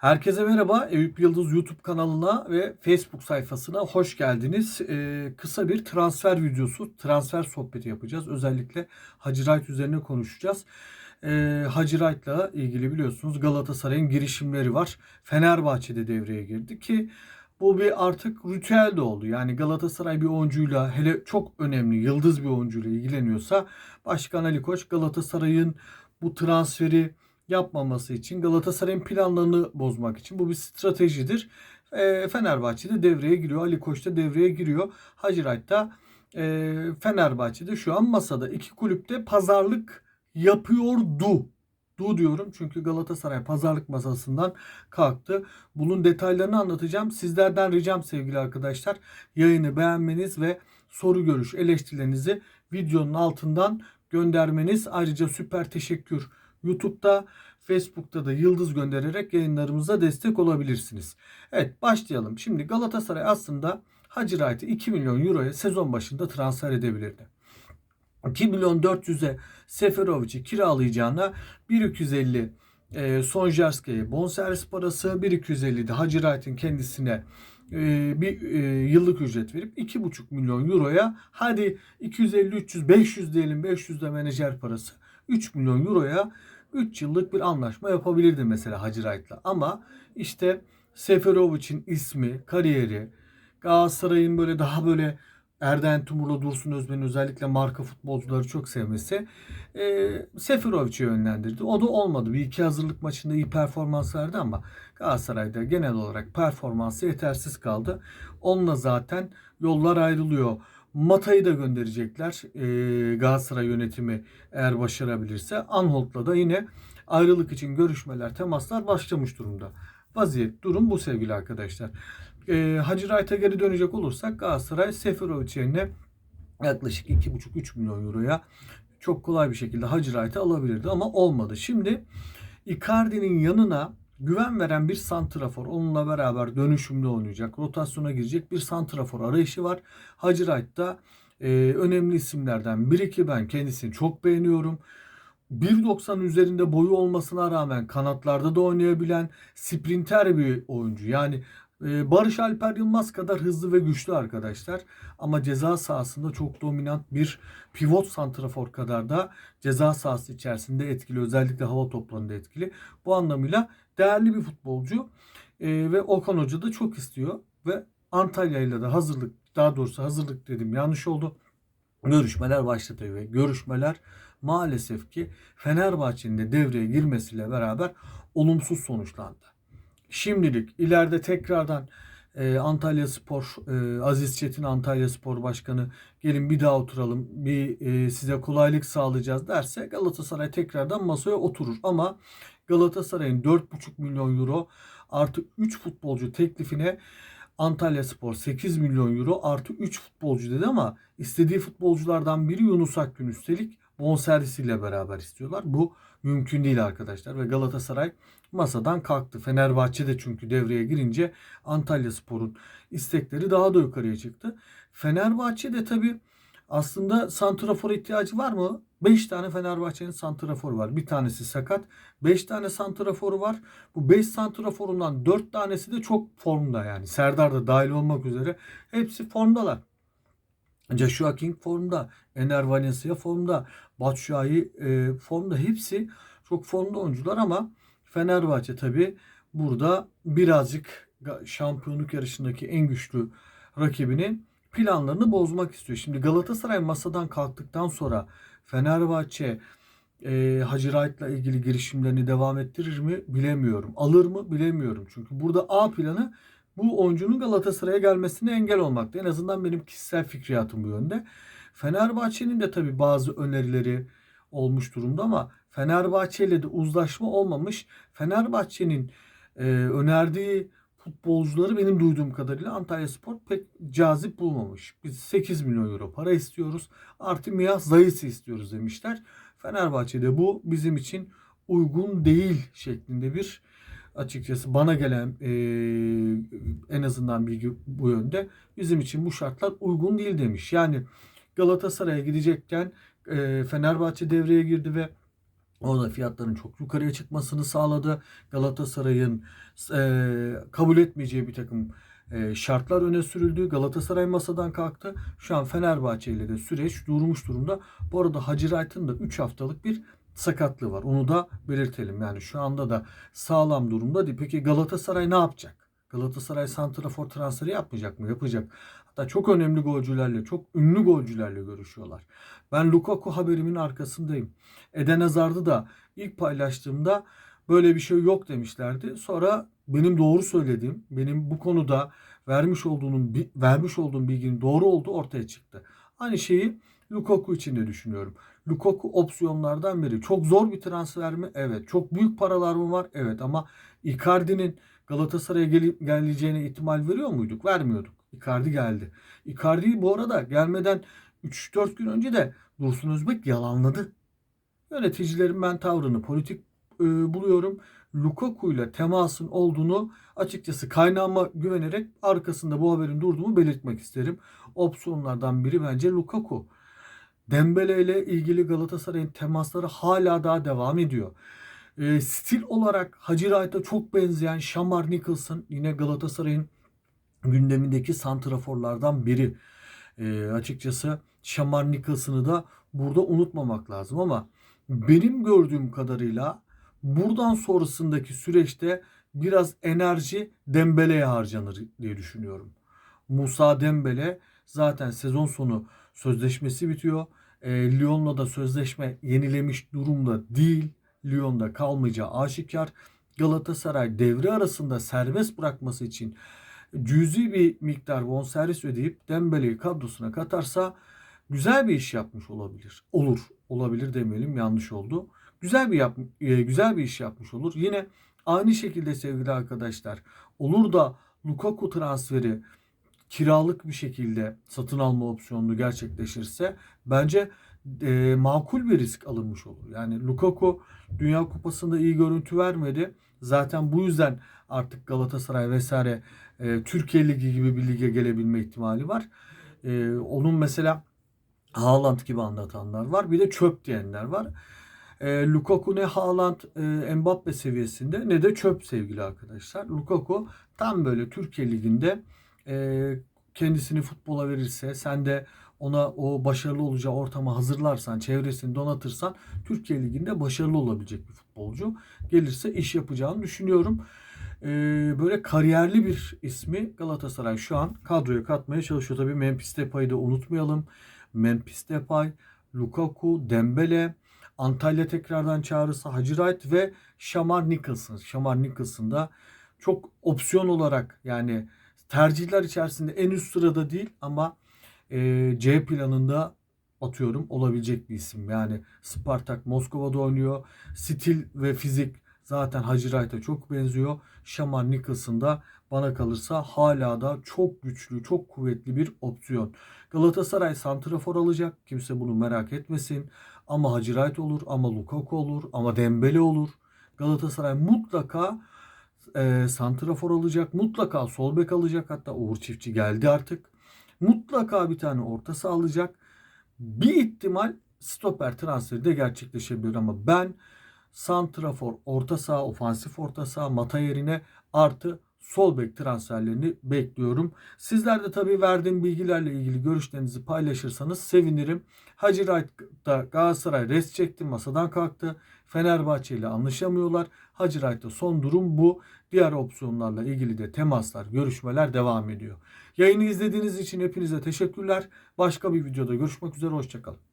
Herkese merhaba. Eyüp Yıldız YouTube kanalına ve Facebook sayfasına hoş geldiniz. Ee, kısa bir transfer videosu, transfer sohbeti yapacağız. Özellikle Hacı Wright üzerine konuşacağız. Ee, Hacı Wright'la ilgili biliyorsunuz Galatasaray'ın girişimleri var. Fenerbahçe'de devreye girdi ki bu bir artık ritüel de oldu. Yani Galatasaray bir oyuncuyla hele çok önemli yıldız bir oyuncuyla ilgileniyorsa Başkan Ali Koç Galatasaray'ın bu transferi yapmaması için Galatasaray'ın planlarını bozmak için bu bir stratejidir. E, Fenerbahçe'de devreye giriyor. Ali Koç da devreye giriyor. Hacı da e, Fenerbahçe'de şu an masada. iki kulüpte pazarlık yapıyordu. Du diyorum çünkü Galatasaray pazarlık masasından kalktı. Bunun detaylarını anlatacağım. Sizlerden ricam sevgili arkadaşlar yayını beğenmeniz ve soru görüş eleştirilerinizi videonun altından göndermeniz. Ayrıca süper teşekkür YouTube'da, Facebook'ta da yıldız göndererek yayınlarımıza destek olabilirsiniz. Evet başlayalım. Şimdi Galatasaray aslında Hacı Wright'ı 2 milyon euroya sezon başında transfer edebilirdi. 2 milyon 400'e Seferovic'i kiralayacağına 1.250 e, Sonjerske'ye bonservis parası 1.250 de Hacı kendisine e, bir e, yıllık ücret verip 2,5 milyon euroya hadi 250 300 500 diyelim 500 de menajer parası 3 milyon euroya 3 yıllık bir anlaşma yapabilirdi mesela Hacı Wright'la. Ama işte Seferovic'in ismi, kariyeri, Galatasaray'ın böyle daha böyle Erden Tumur'la Dursun Özmen'in özellikle marka futbolcuları çok sevmesi e, Seferovic'i yönlendirdi. O da olmadı. Bir iki hazırlık maçında iyi performans verdi ama Galatasaray'da genel olarak performansı yetersiz kaldı. Onunla zaten yollar ayrılıyor. Mata'yı da gönderecekler e, Galatasaray yönetimi eğer başarabilirse. Anholt'la da yine ayrılık için görüşmeler, temaslar başlamış durumda. Vaziyet, durum bu sevgili arkadaşlar. E, Hacı Wright'a geri dönecek olursak Galatasaray Seferovic yerine yaklaşık 2,5-3 milyon euroya çok kolay bir şekilde Hacı Wright'ı alabilirdi ama olmadı. Şimdi Icardi'nin yanına güven veren bir santrafor. Onunla beraber dönüşümlü oynayacak. Rotasyona girecek bir santrafor arayışı var. Hacı Wright da e, önemli isimlerden biri ki ben kendisini çok beğeniyorum. 1.90 üzerinde boyu olmasına rağmen kanatlarda da oynayabilen sprinter bir oyuncu. Yani e, Barış Alper Yılmaz kadar hızlı ve güçlü arkadaşlar. Ama ceza sahasında çok dominant bir pivot santrafor kadar da ceza sahası içerisinde etkili. Özellikle hava toplarında etkili. Bu anlamıyla değerli bir futbolcu. E, ve Okan Hoca da çok istiyor. Ve Antalya ile de hazırlık daha doğrusu hazırlık dedim yanlış oldu. Görüşmeler başladı ve görüşmeler maalesef ki Fenerbahçe'nin de devreye girmesiyle beraber olumsuz sonuçlandı. Şimdilik ileride tekrardan e, Antalya Spor, e, Aziz Çetin Antalya Spor Başkanı gelin bir daha oturalım, bir e, size kolaylık sağlayacağız derse Galatasaray tekrardan masaya oturur. Ama Galatasaray'ın 4,5 milyon euro artı 3 futbolcu teklifine Antalya Spor 8 milyon euro artı 3 futbolcu dedi ama istediği futbolculardan biri Yunus Akgün üstelik bonservisiyle beraber istiyorlar. Bu mümkün değil arkadaşlar ve Galatasaray masadan kalktı. Fenerbahçe de çünkü devreye girince Antalya Spor'un istekleri daha da yukarıya çıktı. Fenerbahçe de tabii aslında santrafor ihtiyacı var mı? 5 tane Fenerbahçe'nin santraforu var. Bir tanesi sakat. 5 tane santraforu var. Bu 5 santraforundan 4 tanesi de çok formda yani. Serdar da dahil olmak üzere. Hepsi formdalar. Joshua King formda. Ener Valencia formda. Batshuayi e, formda. Hepsi çok formda oyuncular ama Fenerbahçe tabi burada birazcık şampiyonluk yarışındaki en güçlü rakibinin planlarını bozmak istiyor. Şimdi Galatasaray masadan kalktıktan sonra Fenerbahçe e, Hacı Wright'la ilgili girişimlerini devam ettirir mi bilemiyorum. Alır mı bilemiyorum. Çünkü burada A planı bu oyuncunun Galatasaray'a gelmesine engel olmakta. En azından benim kişisel fikriyatım bu yönde. Fenerbahçe'nin de tabii bazı önerileri olmuş durumda ama Fenerbahçe ile de uzlaşma olmamış. Fenerbahçe'nin e, önerdiği futbolcuları benim duyduğum kadarıyla Antalya Spor pek cazip bulmamış. Biz 8 milyon euro para istiyoruz. Artı Miyaz Zayis'i istiyoruz demişler. Fenerbahçe'de bu bizim için uygun değil şeklinde bir açıkçası bana gelen e, en azından bilgi bu yönde. Bizim için bu şartlar uygun değil demiş. Yani Galatasaray'a gidecekken e, Fenerbahçe devreye girdi ve O da fiyatların çok yukarıya çıkmasını sağladı. Galatasaray'ın e, kabul etmeyeceği bir takım e, şartlar öne sürüldü. Galatasaray masadan kalktı. Şu an Fenerbahçe ile de süreç durmuş durumda. Bu arada Hacı Wright'ın da 3 haftalık bir sakatlığı var. Onu da belirtelim. Yani şu anda da sağlam durumda değil. Peki Galatasaray ne yapacak? Galatasaray santrafor transferi yapmayacak mı? Yapacak. Hatta çok önemli golcülerle, çok ünlü golcülerle görüşüyorlar. Ben Lukaku haberimin arkasındayım. Eden Hazard'ı da ilk paylaştığımda böyle bir şey yok demişlerdi. Sonra benim doğru söylediğim, benim bu konuda vermiş olduğum vermiş olduğum bilginin doğru olduğu ortaya çıktı. Aynı şeyi Lukaku için de düşünüyorum. Lukaku opsiyonlardan biri. Çok zor bir transfer mi? Evet. Çok büyük paralar mı var? Evet ama Icardi'nin Galatasaray'a gelip geleceğine ihtimal veriyor muyduk? Vermiyorduk. Icardi geldi. Icardi'yi bu arada gelmeden 3-4 gün önce de Dursun Özbek yalanladı. Yöneticilerin ben tavrını politik e, buluyorum. Lukaku ile temasın olduğunu açıkçası kaynağıma güvenerek arkasında bu haberin durduğumu belirtmek isterim. Opsiyonlardan biri bence Lukaku. Dembele ile ilgili Galatasaray'ın temasları hala daha devam ediyor. E, stil olarak Hacı Wright'a çok benzeyen Shamar Nicholson yine Galatasaray'ın gündemindeki santraforlardan biri. E, açıkçası Shamar Nicholson'ı da burada unutmamak lazım ama benim gördüğüm kadarıyla buradan sonrasındaki süreçte biraz enerji Dembele'ye harcanır diye düşünüyorum. Musa Dembele zaten sezon sonu sözleşmesi bitiyor. E, Lyon'la da sözleşme yenilemiş durumda değil. Lyon'da kalmayacağı aşikar. Galatasaray devre arasında serbest bırakması için cüzi bir miktar bonservis ödeyip Dembele'yi kadrosuna katarsa güzel bir iş yapmış olabilir. Olur. Olabilir demeyelim yanlış oldu. Güzel bir yap, e, güzel bir iş yapmış olur. Yine aynı şekilde sevgili arkadaşlar olur da Lukaku transferi kiralık bir şekilde satın alma opsiyonu gerçekleşirse bence e, makul bir risk alınmış olur. Yani Lukaku Dünya Kupası'nda iyi görüntü vermedi. Zaten bu yüzden artık Galatasaray vesaire e, Türkiye Ligi gibi bir lige gelebilme ihtimali var. E, onun mesela Haaland gibi anlatanlar var. Bir de çöp diyenler var. E, Lukaku ne Haaland, e, Mbappe seviyesinde ne de çöp sevgili arkadaşlar. Lukaku tam böyle Türkiye Ligi'nde e, kendisini futbola verirse sen de ona o başarılı olacağı ortamı hazırlarsan, çevresini donatırsan Türkiye Ligi'nde başarılı olabilecek bir futbolcu. Gelirse iş yapacağını düşünüyorum. Ee, böyle kariyerli bir ismi Galatasaray şu an kadroya katmaya çalışıyor. Tabii Memphis Depay'ı da unutmayalım. Memphis Depay, Lukaku, Dembele, Antalya tekrardan çağrısı Hacı Wright ve Shamar Nicholson. Shamar Nicholson da çok opsiyon olarak yani tercihler içerisinde en üst sırada değil ama e, C planında atıyorum olabilecek bir isim. Yani Spartak Moskova'da oynuyor. Stil ve fizik zaten Hacı Wright'a çok benziyor. Şaman Nicholson da bana kalırsa hala da çok güçlü, çok kuvvetli bir opsiyon. Galatasaray santrafor alacak. Kimse bunu merak etmesin. Ama Hacı Wright olur, ama Lukaku olur, ama Dembele olur. Galatasaray mutlaka e, santrafor alacak. Mutlaka sol bek alacak. Hatta Uğur Çiftçi geldi artık. Mutlaka bir tane orta sağlayacak. Bir ihtimal stoper transferi de gerçekleşebilir ama ben santrafor, orta saha, ofansif orta saha, mata yerine artı sol bek transferlerini bekliyorum. Sizler de tabii verdiğim bilgilerle ilgili görüşlerinizi paylaşırsanız sevinirim. Hacı Wright'da Galatasaray res çekti, masadan kalktı. Fenerbahçe ile anlaşamıyorlar. Hacı Wright'ta son durum bu. Diğer opsiyonlarla ilgili de temaslar, görüşmeler devam ediyor. Yayını izlediğiniz için hepinize teşekkürler. Başka bir videoda görüşmek üzere. Hoşçakalın.